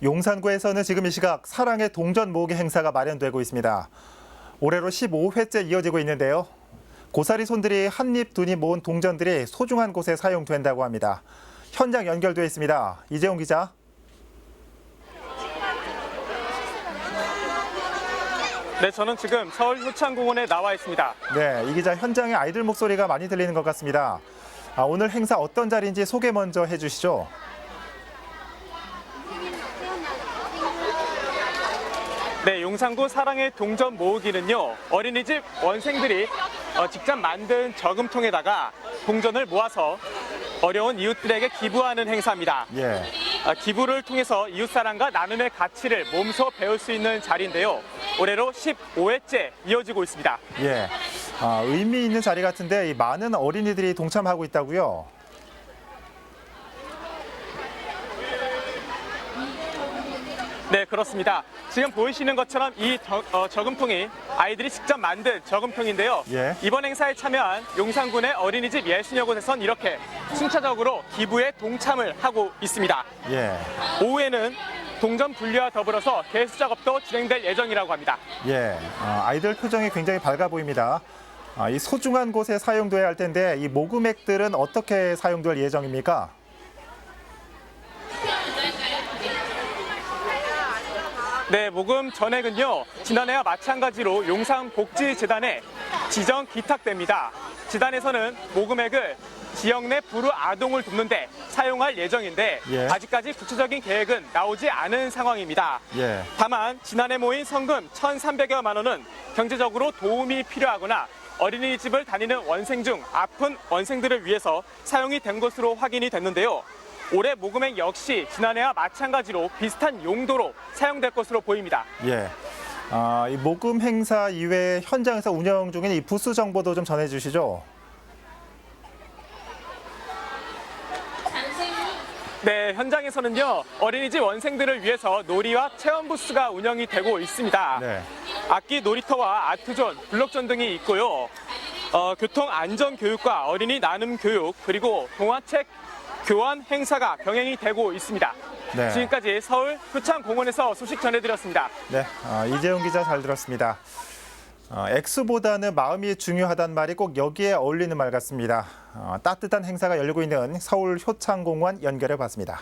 용산구에서는 지금 이 시각 사랑의 동전 모으기 행사가 마련되고 있습니다. 올해로 15회째 이어지고 있는데요. 고사리 손들이 한입 두입 모은 동전들이 소중한 곳에 사용된다고 합니다. 현장 연결돼 있습니다. 이재용 기자. 네, 저는 지금 서울 효창공원에 나와 있습니다. 네, 이 기자 현장에 아이들 목소리가 많이 들리는 것 같습니다. 아, 오늘 행사 어떤 자리인지 소개 먼저 해주시죠. 네, 용산구 사랑의 동전 모으기는요, 어린이집 원생들이 어, 직접 만든 저금통에다가 동전을 모아서 어려운 이웃들에게 기부하는 행사입니다. 예. 아, 기부를 통해서 이웃사랑과 나눔의 가치를 몸소 배울 수 있는 자리인데요. 올해로 15회째 이어지고 있습니다. 예. 아, 의미 있는 자리 같은데 이 많은 어린이들이 동참하고 있다고요. 네, 그렇습니다. 지금 보이시는 것처럼 이 저, 어, 저금통이 아이들이 직접 만든 저금통인데요. 예. 이번 행사에 참여한 용산군의 어린이집 예순여 곳에선 이렇게 순차적으로 기부에 동참을 하고 있습니다. 예. 오후에는 동전 분리와 더불어서 개수 작업도 진행될 예정이라고 합니다. 예. 아, 아이들 표정이 굉장히 밝아 보입니다. 아, 이 소중한 곳에 사용돼야 할 텐데 이 모금액들은 어떻게 사용될 예정입니까? 네, 모금 전액은요, 지난해와 마찬가지로 용산복지재단에 지정 기탁됩니다. 재단에서는 모금액을 지역 내 불우 아동을 돕는데 사용할 예정인데 예. 아직까지 구체적인 계획은 나오지 않은 상황입니다. 예. 다만 지난해 모인 성금 1,300여만 원은 경제적으로 도움이 필요하거나 어린이집을 다니는 원생 중 아픈 원생들을 위해서 사용이 된 것으로 확인이 됐는데요. 올해 모금액 역시 지난해와 마찬가지로 비슷한 용도로 사용될 것으로 보입니다. 예. 아, 이 모금 행사 이외에 현장에서 운영 중인 이 부스 정보도 좀 전해 주시죠. 네, 현장에서는요 어린이집 원생들을 위해서 놀이와 체험 부스가 운영이 되고 있습니다. 네. 악기 놀이터와 아트존, 블록존 등이 있고요. 어, 교통 안전 교육과 어린이 나눔 교육 그리고 동화책 교환 행사가 병행이 되고 있습니다. 네. 지금까지 서울 효창공원에서 소식 전해드렸습니다. 네. 아, 이재용 기자 잘 들었습니다. 어, 액수보다는 마음이 중요하단 말이 꼭 여기에 어울리는 말 같습니다. 어, 따뜻한 행사가 열리고 있는 서울 효창공원 연결해 봤습니다.